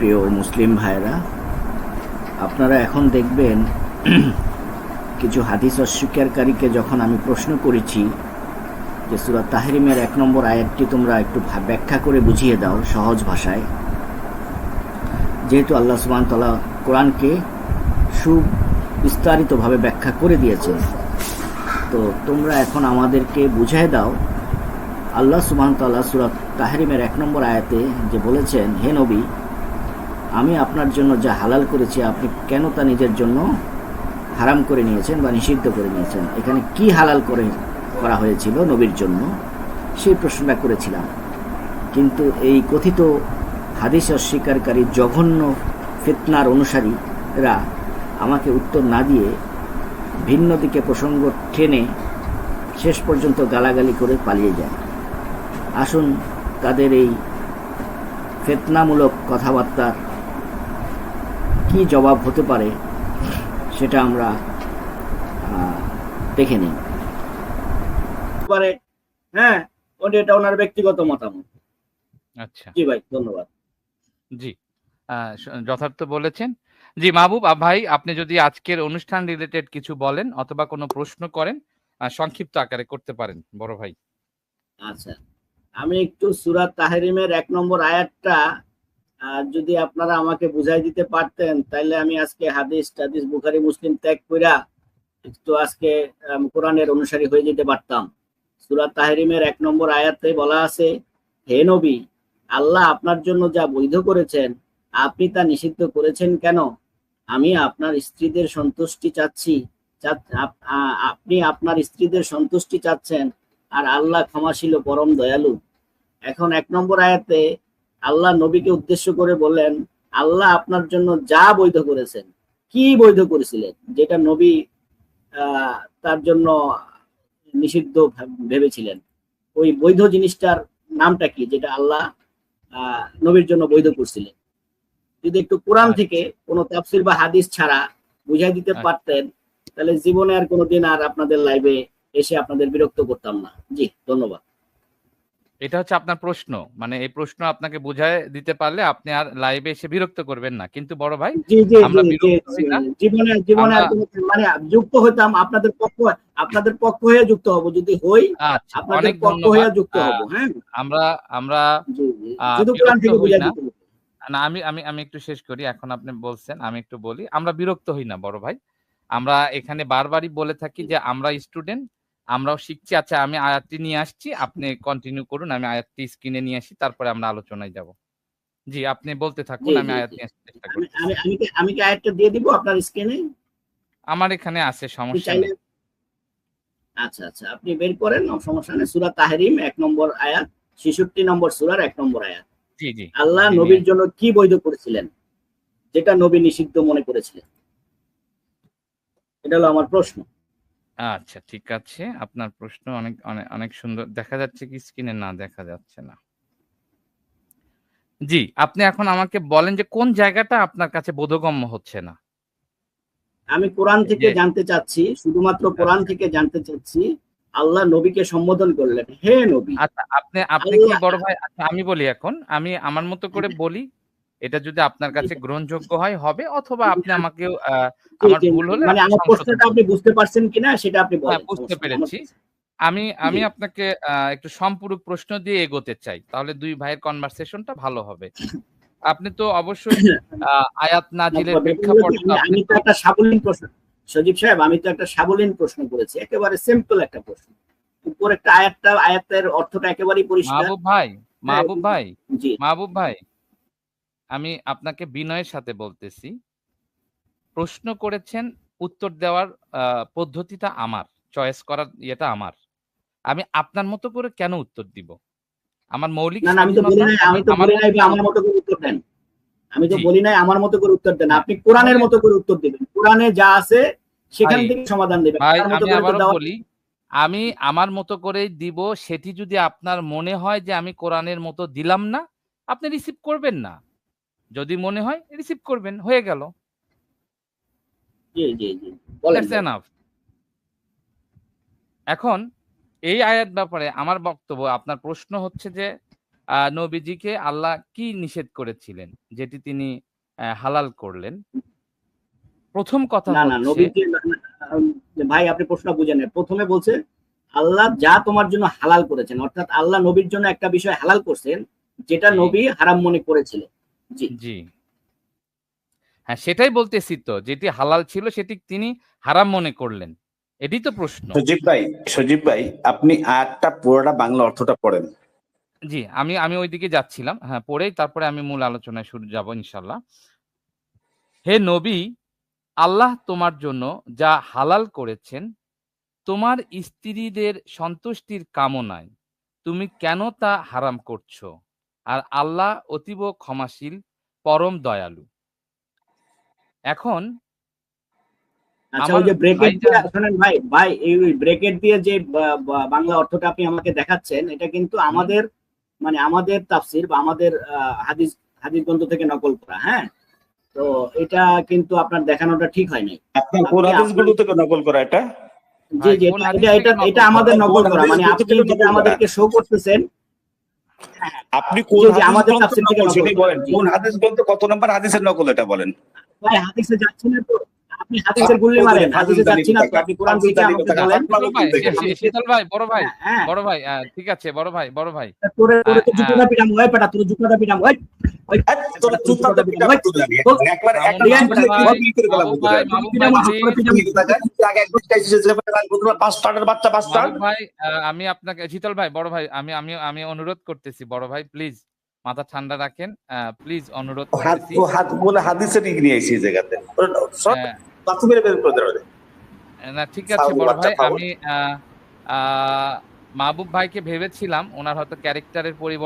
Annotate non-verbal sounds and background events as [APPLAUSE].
প্রিয় মুসলিম ভাইরা আপনারা এখন দেখবেন [CLEARS THROAT] কিছু হাদিস অস্বীকারীকে যখন আমি প্রশ্ন করেছি যে সুরাত তাহরিমের এক নম্বর আয়াতটি তোমরা একটু ব্যাখ্যা করে বুঝিয়ে দাও সহজ ভাষায়। যেহেতু আল্লাহ সুবহান তাআলা কোরআনকে সুবিস্তারিতভাবে ব্যাখ্যা করে দিয়েছেন, তো তোমরা এখন আমাদেরকে বুঝিয়ে দাও, আল্লাহ সুবহান তাআলা সুরাত তাহরিমের এক নম্বর আয়াতে যে বলেছেন, হে নবী আমি আপনার জন্য যা হালাল করেছি, আপনি কেন তা নিজের জন্য হারাম করে নিয়েছেন বা নিষিদ্ধ করে নিয়েছেন? এখানে কি হালাল করে করা হয়েছিল নবীর জন্য? সেই প্রশ্নটা করেছিলাম। কিন্তু এই কথিত হাদিস অস্বীকারী জঘন্য ফিতনার অনুসারীরা আমাকে উত্তর না দিয়ে ভিন্ন দিকে প্রসঙ্গ টেনে শেষ পর্যন্ত গালাগালি করে পালিয়ে যায়। আসুন তাদের এই ফেতনামূলক কথাবার্তার কি জবাব হতে পারে সেটা আমরা দেখে নিই। পারে হ্যাঁ ওটা এটা ওনার ব্যক্তিগত মতামত। আচ্ছা। জি ভাই ধন্যবাদ। জি যথার্থ বলেছেন। জি মাহবুব ভাই আপনি যদি আজকের অনুষ্ঠান রিলেটেড কিছু বলেন অথবা কোনো প্রশ্ন করেন সংক্ষিপ্ত আকারে করতে পারেন বড় ভাই। আচ্ছা। আমি একটু সুরাত তাহরিমের এক নম্বর আয়াতটা যদি আপনারা আমাকে বুঝাই দিতে পারতেন তাহলে আমি আজকে হাদিস টাদিস বুখারি, মুসলিম ত্যাগ কইরা একটু আজকে কোরআনের অনুসারী হয়ে যেতে পারতাম। সুরাত তাহরিমের এক নম্বর আয়াতে বলা আছে, হে নবী, আল্লাহ আপনার জন্য যা বৈধ করেছেন, আপনি তা নিষিদ্ধ করেছেন কেন? আমি আপনার স্ত্রীদের সন্তুষ্টি চাচ্ছি আপ- আপনি আপনার স্ত্রীদের সন্তুষ্টি চাচ্ছেন, আর আল্লাহ ক্ষমাশীল পরম দয়ালু। এখন এক নম্বর আয়াতে আল্লাহ নবীকে উদ্দেশ্য করে বললেন আল্লাহ আপনার জন্য যা বৈধ করেছেন কি বৈধ করেছিলেন যেটা নবী আহ, তার জন্য নিষিদ্ধ ভাব- ভেবেছিলেন ওই বৈধ জিনিসটার নামটা কি যেটা আল্লাহ আহ, নবীর জন্য বৈধ করছিলেন যদি একটু কোরআন আচ্ছা। থেকে কোনো তাফসির বা হাদিস ছাড়া বুঝাই দিতে আচ্ছা। পারতেন তাহলে জীবনে আর কোনোদিন আর আপনাদের লাইভে এসে আপনাদের বিরক্ত করতাম না জি ধন্যবাদ এটা হচ্ছে আপনার প্রশ্ন। মানে এই প্রশ্ন আপনাকে বুঝায় দিতে পারলে আপনি আর লাইভে এসে বিরক্ত করবেন না। কিন্তু বড় ভাই আমরা বিরক্ত হই না? জীবনে জীবনে মানে যুক্ত হইতাম আপনাদের পক্ষ আপনাদের পক্ষ হয়ে যুক্ত হব। যদি হই আচ্ছা আপনাদের পক্ষ হয়ে যুক্ত হব হ্যাঁ। আমরা আমরা শুধু কোরআন থেকে বুঝাই দিতে না আমি আমি আমি একটু শেষ করি। এখন আপনি বলছেন আমি একটু বলি। আমরা বিরক্ত হই না বড় ভাই। আমরা এখানে বারবারই বলে থাকি যে আমরা স্টুডেন্ট আমরাও শিখছি। আচ্ছা আমি আয়াতটি নিয়ে আসছি। আপনি কন্টিনিউ করুন আমি আয়াতটি স্ক্রিনে নিয়ে আসি তারপরে আমরা আলোচনায় যাব। জি আপনি বলতে থাকুন আমি আয়াত নিয়ে আসতে চেষ্টা করি আমি আমি কি আমি কি আয়াতটা দিয়ে দিব আপনার স্ক্রিনে আমার এখানে আছে সমস্যা নেই। আচ্ছা আচ্ছা আপনি বের করেন সমস্যা নেই। সূরা তাহরিম এক নম্বর আয়াত 66 নম্বর সূরার এক নম্বর আয়াত। জি জি। আল্লাহ নবীর জন্য কি বৈধ করেছিলেন? যেটা নবী নিষিদ্ধ মনে করেছিলেন। এটা হলো আমার প্রশ্ন। আচ্ছা ঠিক আছে। আপনার প্রশ্ন অনেক অনেক অনেক সুন্দর। দেখা যাচ্ছে কি স্ক্রিনে না দেখা যাচ্ছে না। জি আপনি এখন আমাকে বলেন যে কোন জায়গাটা আপনার কাছে বোধগম্য হচ্ছে না? আমি কোরআন থেকে জানতে চাচ্ছি শুধুমাত্র কোরআন থেকে জানতে চাচ্ছি আল্লাহ নবীকে সম্বোধন করলেন। হে নবী। আচ্ছা আপনি আপনি কি বড় ভাই আচ্ছা আমি বলি এখন। আমি আমার মতো করে বলি এটা যদি আপনার কাছে গ্রহণযোগ্য হয় হবে অথবা আপনি আমাকে আমার ভুল হলে মানে আপনি আমার প্রশ্নটা আপনি বুঝতে পারছেন কিনা সেটা আপনি বলেন। হ্যাঁ, বুঝতে পেরেছি। আমি আমি আপনাকে একটু সম্পূরক প্রশ্ন দিয়ে এগোতে চাই। তাহলে দুই ভাইয়ের কনভারসেশনটা ভালো হবে। আপনি তো অবশ্যই [LAUGHS] আয়াত নাজিলের আপনি আমি তো একটা সাবলীন প্রশ্ন সজীব সাহেব আমি তো একটা সাবলীন প্রশ্ন করেছি। একেবারে সিম্পল একটা প্রশ্ন। উপর একটা আয়াতটা আয়াতের অর্থটা একেবারেই পরিষ্কার। মাহবুব ভাই মাহবুব ভাই জি। মাহবুব ভাই। আমি আপনাকে বিনয়ের সাথে বলতেছি। প্রশ্ন করেছেন উত্তর দেওয়ার পদ্ধতিটা আমার চয়েস করার ইয়েটা আমার। আমি আপনার মতো করে কেন উত্তর দিব? আমার মৌলিক আমি তো বলি নাই আমি তো আমার বলি নাই মতো- আমার মতো করে উত্তর দেন। আমি তো বলি নাই আমার মতো করে উত্তর দেন। আপনি কোরআনের মতো করে উত্তর দিবেন। কোরআনে যা আছে সেখান থেকে সমাধান দিবেন। ভাই আমি করে আবারও বলি আমি আমার মতো করেই দিব সেটি যদি আপনার মনে হয় যে আমি কোরআনের মতো দিলাম না আপনি রিসিভ করবেন না। যদি মনে হয় রিসিভ করবেন হয়ে গেল. এখন এই আয়াত ব্যাপারে আমার বক্তব্য আপনার প্রশ্ন হচ্ছে যে নবীজিকে আল্লাহ কি নিষেধ করেছিলেন যেটি তিনি হালাল করলেন? প্রথম কথা না না নবীকে ভাই আপনি প্রশ্ন বুঝেন না। প্রথমে বলছে আল্লাহ যা তোমার জন্য হালাল করেছেন অর্থাৎ আল্লাহ নবীর জন্য একটা বিষয় হালাল করছেন যেটা নবী হারাম মনে করেছিলেন। জি। জি। হ্যাঁ সেটাই বলতেছি তো যেটি হালাল ছিল সেটি তিনি হারাম মনে করলেন। এটি তো প্রশ্ন। সজীব ভাই সজীব ভাই আপনি আয়াতটা পুরোটা বাংলা অর্থটা পড়েন। জি আমি আমি ওইদিকে যাচ্ছিলাম। হ্যাঁ পরেই তারপরে আমি মূল আলোচনায় শুরু যাব ইনশাল্লাহ হে নবী আল্লাহ তোমার জন্য যা হালাল করেছেন তোমার স্ত্রীদের সন্তুষ্টির কামনায় তুমি কেন তা হারাম করছ? আর আল্লাহ অতীব ক্ষমাশীল পরম দয়ালু। এখন আচ্ছা ওই যে ব্রেকেট দিয়ে শোনেন ভাই ভাই এই ব্রেকেট দিয়ে যে বা- বা- বাংলা অর্থটা আপনি আমাকে দেখাচ্ছেন এটা কিন্তু আমাদের মানে আমাদের তাফসির বা আমাদের আহ, হাদিস হাদিস গ্রন্থ থেকে নকল করা হ্যাঁ? তো এটা কিন্তু আপনার দেখানোটা ঠিক হয় নাই আপনার কোন হাদিসগুলো থেকে নকল করা এটা? জি জি এটা? আমাদের নকল করা মানে আপনি যেটা আমাদেরকে শো করতেছেন আপনি কোন আমাদের সেটাই বলেন কোন হাদিস গ্রন্থ কত নম্বর হাদিসের নকল এটা বলেন? ভাই হাদিসে যাচ্ছে না তো। আপনি হাদিসের গুল্লি মারেন। হাদিসে যাচ্ছি না তো। আপনি কোরআন থেকে আমাকে বলেন। শীতল ভাই শী- শীতল ভাই বড় ভাই হ্যাঁ বড় ভাই ঠিক আছে বড় ভাই। বড় ভাই তোরে তোরে তো হ্যাঁ, জুতোটা পিটাম ওই পেটা তোর জুতোটা পিটাম ওই। আমি আপনাকে শীতল ভাই বড় ভাই আমি আমি আমি অনুরোধ করতেছি বড় ভাই প্লিজ মাথা ঠান্ডা রাখেন প্লিজ অনুরোধ হাত করতেছি। হাত বলে হাদিসের ডিগ্রি নিয়ে এসেছি জায়গাতে। হ্যাঁ, না ঠিক আছে বড় ভাই আমি আহ, আহ, মাহবুব ভাইকে ভেবেছিলাম ওনার হয়তো ক্যারেক্টারের পরিবর্তন